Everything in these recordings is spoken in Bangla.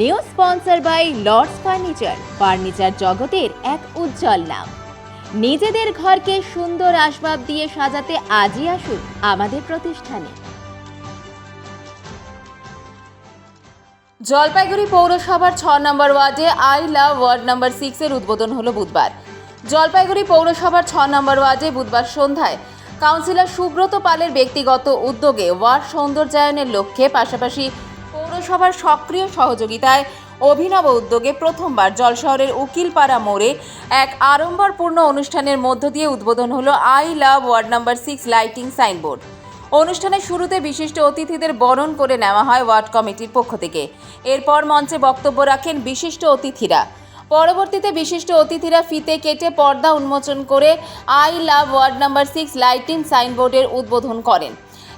New sponsor by Lords furniture. Furniture জগতের এক উজ্জ্বল নাম। নিজেদের ঘরকে সুন্দর আসবাব দিয়ে সাজাতে আজই আসুন আমাদের প্রতিষ্ঠানে। জলপাইগুড়ি পৌরসভার ছ নম্বর ওয়ার্ডে আই লাভ ওয়ার্ড নাম্বার সিক্সের উদ্বোধন হলো বুধবার। জলপাইগুড়ি পৌরসভার ছ নম্বর ওয়ার্ডে বুধবার সন্ধ্যায় কাউন্সিলর সুব্রত পালের ব্যক্তিগত উদ্যোগে ওয়ার্ড সৌন্দর্যায়নের লক্ষ্যে পাশাপাশি পৌরসভার সক্রিয় সহযোগিতায় অভিনব উদ্যোগে প্রথমবার জলশহরের উকিলপাড়া মোড়ে এক আড়ম্বরপূর্ণ অনুষ্ঠানের মধ্য দিয়ে উদ্বোধন হলো I love ward number six lighting signboard. অনুষ্ঠানের শুরুতে বিশিষ্ট অতিথিদের বরণ করে নেওয়া হয় ওয়ার্ড কমিটির পক্ষ থেকে। এরপর মঞ্চে বক্তব্য রাখেন বিশিষ্ট অতিথিরা। পরবর্তীতে বিশিষ্ট অতিথিরা ফিতে কেটে পর্দা উন্মোচন করে I love ward number six lighting সাইনবোর্ডের উদ্বোধন করেন।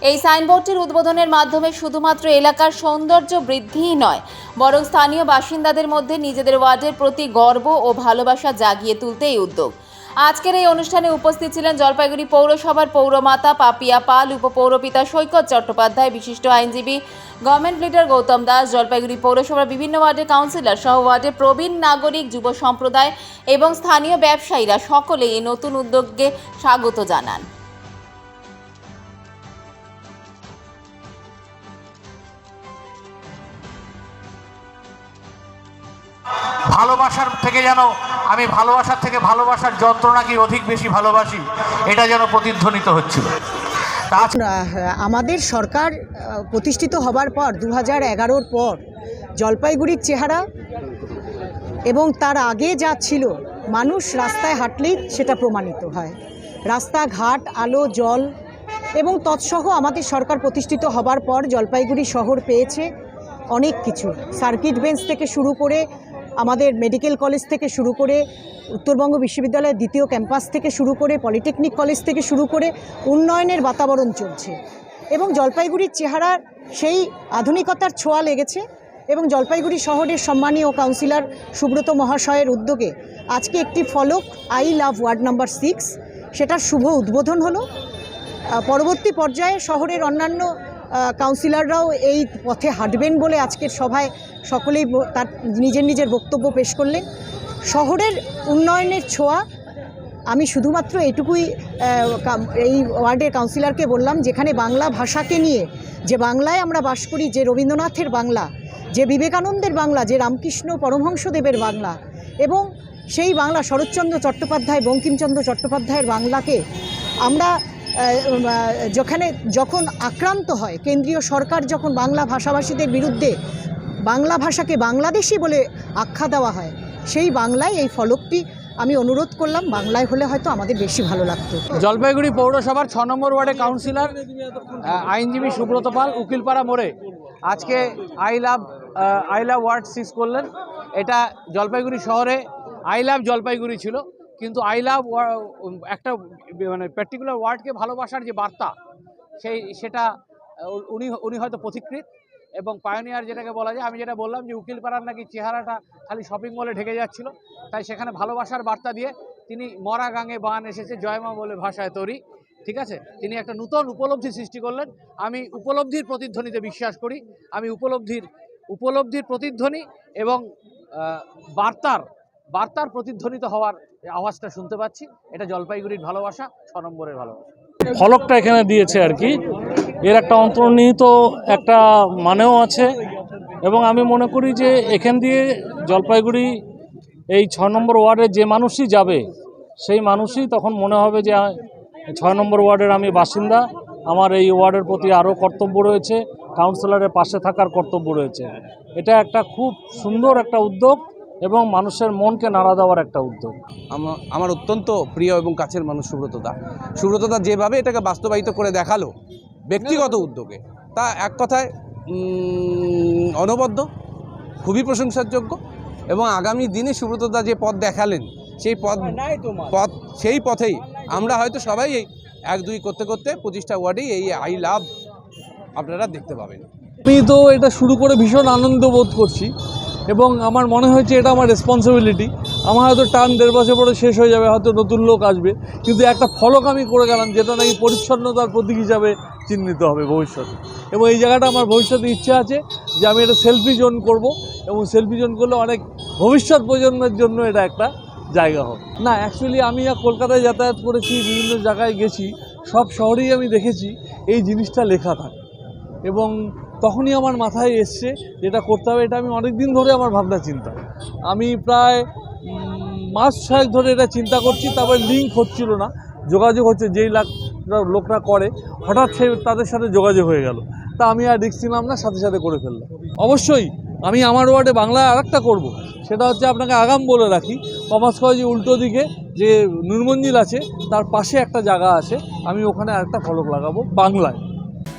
এই সাইনবোর্ডটির উদ্বোধনের মাধ্যমে শুধুমাত্র এলাকার সৌন্দর্য বৃদ্ধিই নয়, বরং স্থানীয় বাসিন্দাদের মধ্যে নিজেদের ওয়ার্ডের প্রতি গর্ব ও ভালোবাসা জাগিয়ে তুলতে এই উদ্যোগ। আজকের এই অনুষ্ঠানে উপস্থিত ছিলেন জলপাইগুড়ি পৌরসভার পৌরমাতা পাপিয়া পাল, উপপৌরপিতা সৈকত চট্টোপাধ্যায়, বিশিষ্ট আইনজীবী গভর্নমেন্ট লিডার গৌতম দাস, জলপাইগুড়ি পৌরসভার বিভিন্ন ওয়ার্ডের কাউন্সিলর সহ ওয়ার্ডের প্রবীণ নাগরিক, যুব সম্প্রদায় এবং স্থানীয় ব্যবসায়ীরা সকলে এই নতুন উদ্যোগকে স্বাগত জানান। ভালোবাসার থেকে যেন, আমি ভালোবাসার থেকে ভালোবাসার যন্ত্রণাকে অধিক বেশি ভালোবাসি? এটা যেন প্রতিধ্বনিত হচ্ছিল। আমাদের সরকার প্রতিষ্ঠিত হবার পর দু হাজার পর, জলপাইগুড়ির চেহারা এবং তার আগে যা ছিল, মানুষ রাস্তায় হাঁটলেই সেটা প্রমাণিত হয়। রাস্তাঘাট, আলো, জল এবং তৎসহ আমাদের সরকার প্রতিষ্ঠিত হবার পর জলপাইগুড়ি শহর পেয়েছে অনেক কিছু। সার্কিট বেঞ্চ থেকে শুরু করে আমাদের মেডিকেল কলেজ থেকে শুরু করে উত্তরবঙ্গ বিশ্ববিদ্যালয়ের দ্বিতীয় ক্যাম্পাস থেকে শুরু করে পলিটেকনিক কলেজ থেকে শুরু করে উন্নয়নের বাতাবরণ চলছে। এবং জলপাইগুড়ির চেহারার সেই আধুনিকতার ছোঁয়া লেগেছে এবং জলপাইগুড়ি শহরের সম্মানীয় কাউন্সিলর সুব্রত মহাশয়ের উদ্যোগে আজকে একটি ফলক I love ward number six সেটার শুভ উদ্বোধন হলো। পরবর্তী পর্যায়ে শহরের অন্যান্য কাউন্সিলররাও এই পথে হাঁটবেন বলে আজকের সভায় সকলেই তার নিজের নিজের বক্তব্য পেশ করলেন। শহরের উন্নয়নের ছোঁয়া, আমি শুধুমাত্র এটুকুই এই ওয়ার্ডের কাউন্সিলরকে বললাম, যেখানে বাংলা ভাষাকে নিয়ে, যে বাংলায় আমরা বাস করি, যে রবীন্দ্রনাথের বাংলা, যে বিবেকানন্দের বাংলা, যে রামকৃষ্ণ পরমহংসদেবের বাংলা, এবং সেই বাংলা শরৎচন্দ্র চট্টোপাধ্যায়, বঙ্কিমচন্দ্র চট্টোপাধ্যায়ের বাংলাকে আমরা যেখানে যখন আক্রান্ত হয়, কেন্দ্রীয় সরকার যখন বাংলা ভাষাভাষীদের বিরুদ্ধে বাংলা ভাষাকে বাংলাদেশি বলে আখ্যা দেওয়া হয়, সেই বাংলায় এই ফলকটি আমি অনুরোধ করলাম, বাংলায় হলে হয়তো আমাদের বেশি ভালো লাগতো। জলপাইগুড়ি পৌরসভার ছ নম্বর ওয়ার্ডে কাউন্সিলর আইনজীবী সুব্রত পাল, উকিলপাড়া মোড়ে। আজকে I love I love ward six করলেন। এটা জলপাইগুড়ি শহরে, আই লাভ জলপাইগুড়ি ছিল। কিন্তু আই লাভ একটা মানে পার্টিকুলার ওয়ার্ডকে ভালোবাসার যে বার্তা, সেই, সেটা উনি উনি হয়তো পথিকৃত এবং পায়োনিয়ার যেটাকে বলা যায়, আমি যেটা বললাম যে উকিলপাড়ার নাকি চেহারাটা খালি শপিং মলে ঢেকে যাচ্ছিল, তাই সেখানে ভালোবাসার বার্তা দিয়ে তিনি মরা গাঙে বান এসেছে জয়মা বলে ভাষায় তরি, ঠিক আছে? তিনি একটা নূতন উপলব্ধি সৃষ্টি করলেন, আমি উপলব্ধির প্রতিধ্বনিতে বিশ্বাস করি, আমি উপলব্ধির উপলব্ধির প্রতিধ্বনি এবং বার্তার বার্তার প্রতিধ্বনিত হওয়ার আওয়াজটা শুনতে পাচ্ছি। এটা জলপাইগুড়ির ভালোবাসা, ছ নম্বরের ভালোবাসা। ফলকটা এখানে দিয়েছে আর কি। এর একটা অন্তর্নিহিত একটা মানেও আছে। এবং আমি মনে করি যে এখান দিয়ে জলপাইগুড়ি এই ছ নম্বর ওয়ার্ডে যে মানুষই যাবে, সেই মানুষই তখন মনে হবে যে ছয় নম্বর ওয়ার্ডের আমি বাসিন্দা। আমার এই ওয়ার্ডের প্রতি আরও কর্তব্য রয়েছে। কাউন্সিলরের পাশে থাকার কর্তব্য রয়েছে। এটা একটা খুব সুন্দর একটা উদ্যোগ। এবং মানুষের মনকে নাড়া দেওয়ার একটা উদ্যোগ। আমার আমার অত্যন্ত প্রিয় এবং কাছের মানুষ সুব্রতদা। সুব্রতদা যেভাবে এটাকে বাস্তবায়িত করে দেখাল ব্যক্তিগত উদ্যোগে তা এক কথায় অনবদ্য খুবই প্রশংসারযোগ্য এবং আগামী দিনে সুব্রতদা যে পথ দেখালেন সেই পথ পথ সেই পথেই আমরা হয়তো সবাই এই এক দুই করতে করতে পঁচিশটা ওয়ার্ডেই এই আই লাভ আপনারা দেখতে পাবেন। আমি তো এটা শুরু করে ভীষণ আনন্দ বোধ করছি। এবং আমার মনে হয়েছে এটা আমার রেসপন্সিবিলিটি আমার হয়তো টার্ম দেড় বছর পরে শেষ হয়ে যাবে, হয়তো নতুন লোক আসবে। কিন্তু একটা ফলক আমি করে গেলাম, যেটা নাকি পরিচ্ছন্নতার প্রতীক হিসাবে চিহ্নিত হবে ভবিষ্যতে। এবং এই জায়গাটা আমার ভবিষ্যতে ইচ্ছা আছে যে আমি এটা সেলফি জোন করব এবং সেলফি জোন করলে অনেক ভবিষ্যৎ প্রজন্মের জন্য এটা একটা জায়গা হবে। না অ্যাকচুয়ালি আমি কলকাতায় যাতায়াত করেছি, বিভিন্ন জায়গায় গেছি, সব শহরেই আমি দেখেছি এই জিনিসটা লেখা থাকে। এবং তখনই আমার মাথায় এসছে যেটা করতে হবে, এটা আমি অনেক দিন ধরে আমার ভাবনা চিন্তা। আমি প্রায় মাস ছয়েক ধরে এটা চিন্তা করছি, তারপরে লিঙ্ক হচ্ছিল না। যোগাযোগ হচ্ছে, যেই লাখ, লোকরা করে, হঠাৎ সে তাদের সাথে যোগাযোগ হয়ে গেল। তা আমি আর রিক্স নিলাম না, সাথে সাথে করে ফেললাম। অবশ্যই, আমি আমার ওয়ার্ডে বাংলায় আরেকটা করব। সেটা হচ্ছে আপনাকে আগাম বলে রাখি, কমার্স কলেজের উল্টো দিকে যে নুরমঞ্জিল আছে, তার পাশে একটা জায়গা আছে, আমি ওখানে আরেকটা ফলক লাগাবো, বাংলায়।